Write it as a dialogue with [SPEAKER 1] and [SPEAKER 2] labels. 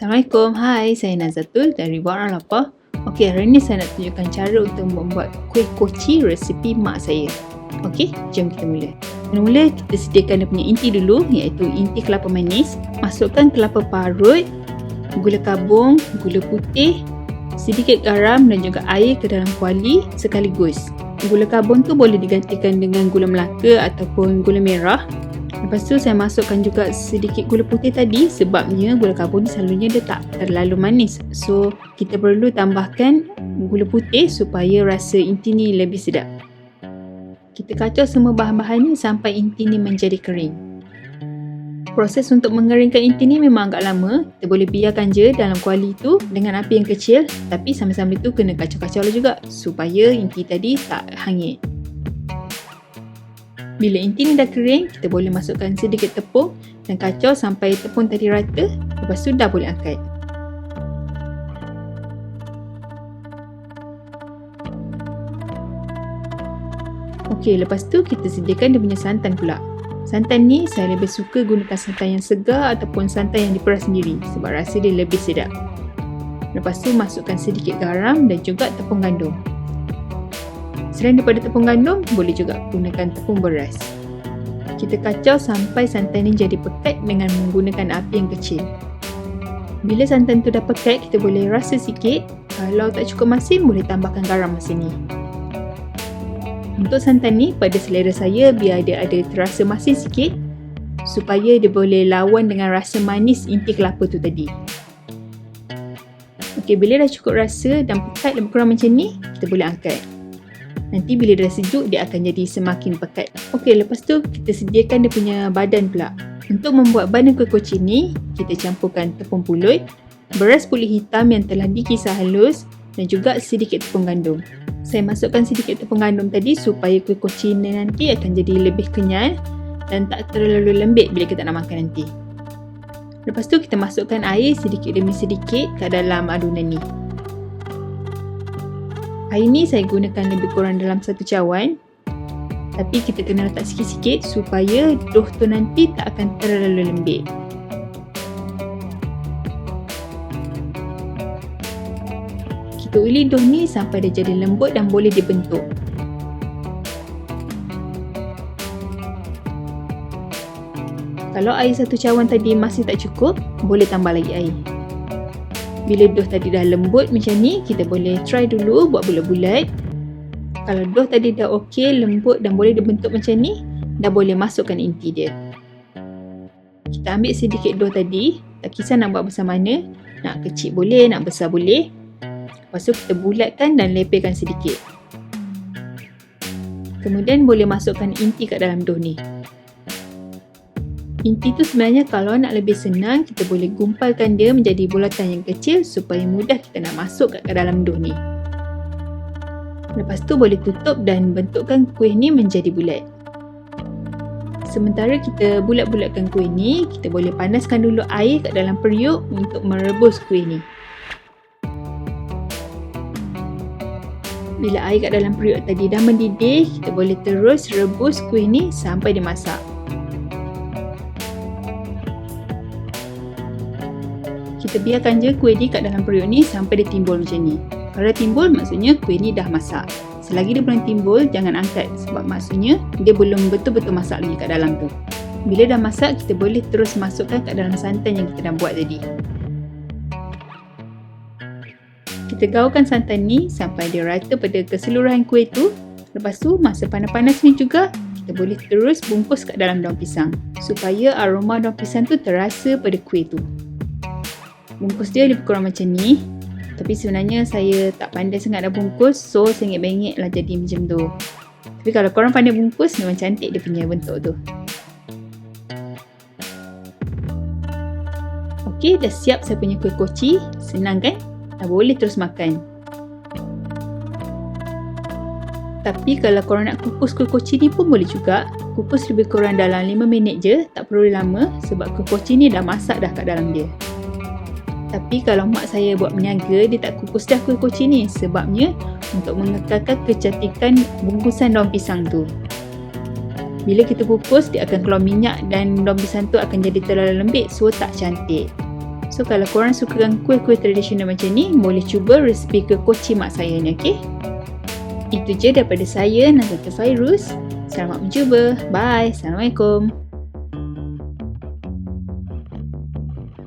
[SPEAKER 1] Assalamualaikum, hai saya Nazatul dari Warna Lapar. Okey, hari ni saya nak tunjukkan cara untuk membuat kuih koci resipi mak saya. Okey, jom kita mula. Mula kita sediakan dia punya inti dulu iaitu inti kelapa manis. Masukkan kelapa parut, gula kabung, gula putih Sedikit garam dan juga air ke dalam kuali sekaligus. Gula kabung tu boleh digantikan dengan gula melaka ataupun gula merah Lepas tu saya masukkan juga sedikit gula putih tadi sebabnya gula karbon ni selalunya dia tak terlalu manis. So kita perlu tambahkan gula putih supaya rasa inti ni lebih sedap. Kita kacau semua bahan-bahan ni sampai inti ni menjadi kering. Proses untuk mengeringkan inti ni memang agak lama. Kita boleh biarkan je dalam kuali tu dengan api yang kecil tapi sambil-sambil tu kena kacau-kacau lah juga supaya inti tadi tak hangit. Bila inti ni dah kering, kita boleh masukkan sedikit tepung dan kacau sampai tepung tadi rata. Lepas tu dah boleh angkat. Okey, lepas tu kita sediakan dia punya santan pula. Santan ni saya lebih suka gunakan santan yang segar ataupun santan yang diperas sendiri sebab rasa dia lebih sedap. Lepas tu masukkan sedikit garam dan juga tepung gandum. Selain daripada tepung gandum, boleh juga gunakan tepung beras. Kita kacau sampai santan ini jadi pekat dengan menggunakan api yang kecil. Bila santan tu dah pekat, kita boleh rasa sikit. Kalau tak cukup masin, boleh tambahkan garam masa ni. Untuk santan ni, pada selera saya biar dia ada terasa masin sikit supaya dia boleh lawan dengan rasa manis inti kelapa tu tadi. Okey, bila dah cukup rasa dan pekat lebih kurang macam ni, kita boleh angkat. Nanti bila dah sejuk, dia akan jadi semakin pekat. Okey, lepas tu kita sediakan dia punya badan pula. Untuk membuat badan kuih koci ni, kita campurkan tepung pulut, beras pulih hitam yang telah dikisar halus dan juga sedikit tepung gandum. Saya masukkan sedikit tepung gandum tadi supaya kuih koci ni nanti akan jadi lebih kenyal dan tak terlalu lembik bila kita nak makan nanti. Lepas tu kita masukkan air sedikit demi sedikit ke dalam adunan ni. Air ni saya gunakan lebih kurang dalam satu cawan tapi kita kena letak sikit-sikit supaya doh tu nanti tak akan terlalu lembik. Kita uli doh ni sampai dia jadi lembut dan boleh dibentuk. Kalau air satu cawan tadi masih tak cukup, boleh tambah lagi air. Bila doh tadi dah lembut macam ni, kita boleh try dulu buat bulat-bulat. Kalau doh tadi dah okey, lembut dan boleh dibentuk macam ni, dah boleh masukkan inti dia. Kita ambil sedikit doh tadi, tak kisah nak buat besar mana, nak kecil boleh, nak besar boleh. Lepas tu kita bulatkan dan lepaskan sedikit. Kemudian boleh masukkan inti kat dalam doh ni. Inti tu sebenarnya kalau nak lebih senang, kita boleh gumpalkan dia menjadi bulatan yang kecil supaya mudah kita nak masuk kat dalam dough ni. Lepas tu boleh tutup dan bentukkan kuih ni menjadi bulat. Sementara kita bulat-bulatkan kuih ni, kita boleh panaskan dulu air kat dalam periuk untuk merebus kuih ni. Bila air kat dalam periuk tadi dah mendidih, kita boleh terus rebus kuih ni sampai dia masak. Kita biarkan je kuih ni kat dalam periuk ni sampai dia timbul macam ni. Kalau dah timbul maksudnya kuih ni dah masak. Selagi dia belum timbul jangan angkat sebab maksudnya dia belum betul-betul masak lagi kat dalam tu. Bila dah masak kita boleh terus masukkan kat dalam santan yang kita dah buat tadi. Kita gaulkan santan ni sampai dia rata pada keseluruhan kuih tu. Lepas tu masa panas-panas ni juga kita boleh terus bungkus kat dalam daun pisang supaya aroma daun pisang tu terasa pada kuih tu bungkus dia lebih kurang macam ni. Tapi sebenarnya saya tak pandai sangat dah bungkus so sengit-bengit lah jadi macam tu. Tapi kalau korang pandai bungkus memang cantik dia punya bentuk tu. Ok dah siap saya punya kuih koci. Senang kan? Dah boleh terus makan. Tapi kalau korang nak kukus kuih koci ni pun boleh juga. Kukus lebih kurang dalam 5 minit je tak perlu lama sebab kuih koci ni dah masak dah kat dalam dia tapi kalau mak saya buat meniaga, dia tak kukus dah kuih koci ni. Sebabnya untuk mengekalkan kecantikan bungkusan daun pisang tu. Bila kita kukus, dia akan keluar minyak dan daun pisang tu akan jadi terlalu lembik so tak cantik. So kalau korang sukakan kuih-kuih tradisional macam ni, boleh cuba resipi ke koci mak saya ni, okey? Itu je daripada saya, Nazata Fairuz. Selamat mencuba. Bye. Assalamualaikum.